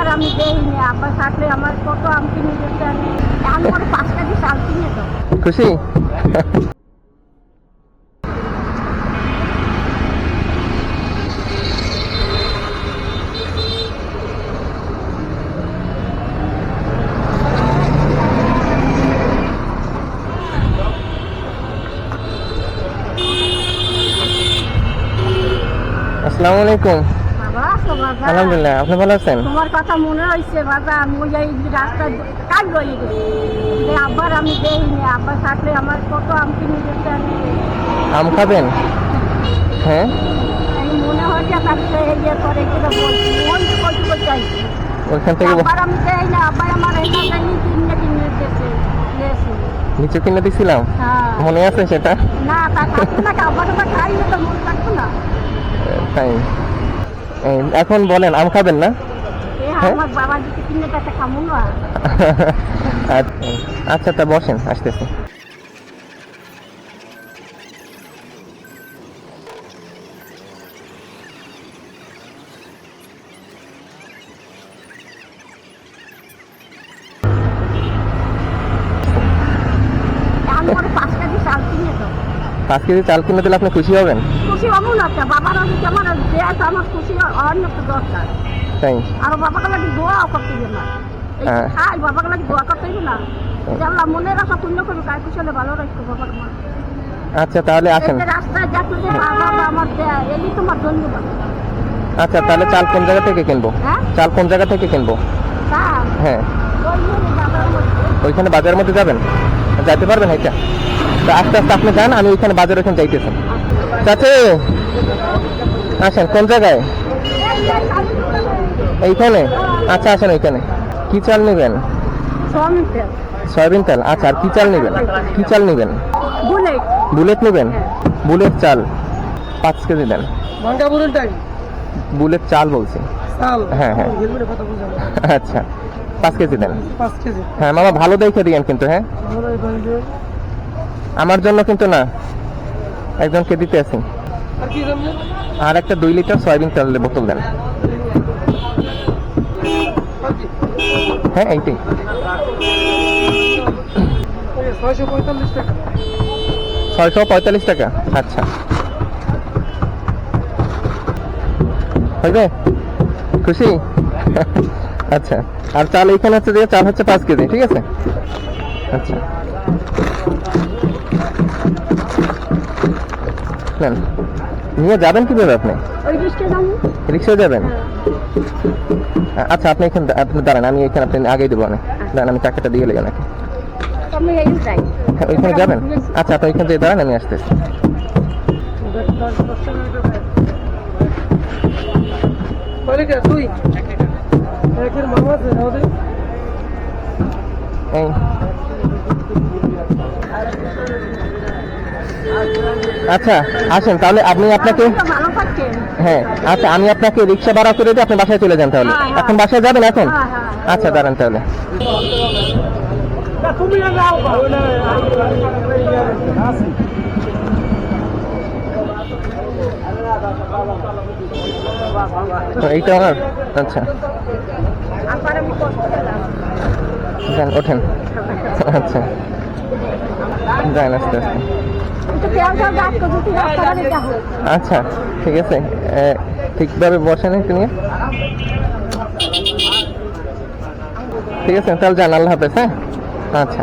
আব্বার আমি দেইনি আব্বা থাকলে আমার কত আম কিনে দিতে আমি আমি করে পাঁচ কেজি চাল কিনে দেবো খুশি আসসালামু আলাইকুম বাবা? আলহামদুলিল্লাহ আপনি ভালো আছেন? তোমার কথা মনে হয়েছে বাবা আমি ওই রাস্তায় কাজ রয়ে গেছি যে আব্বার আমি দেইনি আব্বা থাকলে আমার কত আম কিনে আমি। আম খাবেন? হ্যাঁ? মনে হয় যে করে বলছি মন ওইখান থেকে আব্বার আমি দেই না আব্বার আমার এখান কিনে কিনে দিয়েছে নিচে কিনে দিছিলাম? হ্যাঁ। মনে আছে সেটা? না তা না আব্বার তো খাইলে তো মনে থাকতো না। তাই। এখন বলেন আম খাবেন না? হ্যাঁ? আচ্ছা আচ্ছা তা বসেন আসতেছি। পাঁচ কেজি চাল কিনে দিলে আপনি খুশি হবেন? খুশি হব না তো বাবার যদি আমার দেয় আমার খুশি অন্য দরকার। তাই? আর বাবাকে লাগে দোয়াও করতে হবে না। এই যে হ্যাঁ। খাই বাবাকে লাগে দোয়া করতে হবে না। যেমন মনে রাখা পুণ্য করব গায়ে খুশি ভালো রাখব বাবার মা আচ্ছা তাহলে আসেন। রাস্তায় যাচ্ছে যে বাবা আমার দেয় এই তোমার ধন্যবাদ। আচ্ছা তাহলে চাল কোন জায়গা থেকে কিনবো? হ্যাঁ? চাল কোন জায়গা থেকে কিনবো? হ্যাঁ। ওইখানে বাজারের মধ্যে। যাবেন? যাইতে পারবেন এটা তো আস্তে আস্তে আপনি যান আমি ওইখানে বাজার ওইখানে যাইতেছি। চাচি আসেন কোন জায়গায়? এইখানে? আচ্ছা আসেন ওইখানে। কি চাল নেবেন? সয়াবিন তেল। আচ্ছা আর কি চাল নেবেন? কি চাল নেবেন? বুলেট। নেবেন? বুলেট চাল। পাঁচ কেজি দেন। বুলেট চাল বলছি। হ্যাঁ, হ্যাঁ। আচ্ছা পাঁচ কেজি দেন। হ্যাঁ মামা ভালো দেখে দিয়েন কিন্তু হ্যাঁ? আমরা জন্য কিন্তু না একজনকে দিতে আছি। আর একটা দুই লিটার সয়াবিন তেলের বোতল দেন। হ্যাঁ এইটাই। ছয়শো পঁয়তাল্লিশ টাকা। ছয়শো পঁয়তাল্লিশ টাকা আচ্ছা। হবে খুশি? আচ্ছা আর চাল এইখানে হচ্ছে যে চাল হচ্ছে পাঁচ কেজি ঠিক আছে? আচ্ছা। নেন নিয়ে যাবেন কীভাবে আপনি? রিক্সায় যাবেন? আচ্ছা আপনি এখানে আপনি দাঁড়ান আমি এখানে আপনি আগেই দেবো না দাঁড়ান আমি টাকাটা দিয়ে লেগে নাকি? হ্যাঁ ওইখানে যাবেন? আচ্ছা আপনি ওইখানে দিয়ে দাঁড়ান আমি আসতেছি। আমাদের। এই আচ্ছা আসেন তাহলে আপনি আপনাকে হ্যাঁ আচ্ছা আমি আপনাকে রিক্সা ভাড়া করে দিই আপনি বাসায় চলে যান তাহলে। হ্যাঁ, হ্যাঁ। এখন বাসায় যাবেন এখন? হ্যাঁ, হ্যাঁ। আচ্ছা দাঁড়ান তাহলে। তো এইটা আমার আচ্ছা। ওঠেন। আচ্ছা। যান আস্তে আস্তে। আচ্ছা ঠিক আছে। ঠিকভাবে বসেন একটু নিয়ে। ঠিক আছে, তাহলে জান, আল্লাহ হাফেজ হ্যাঁ? আচ্ছা।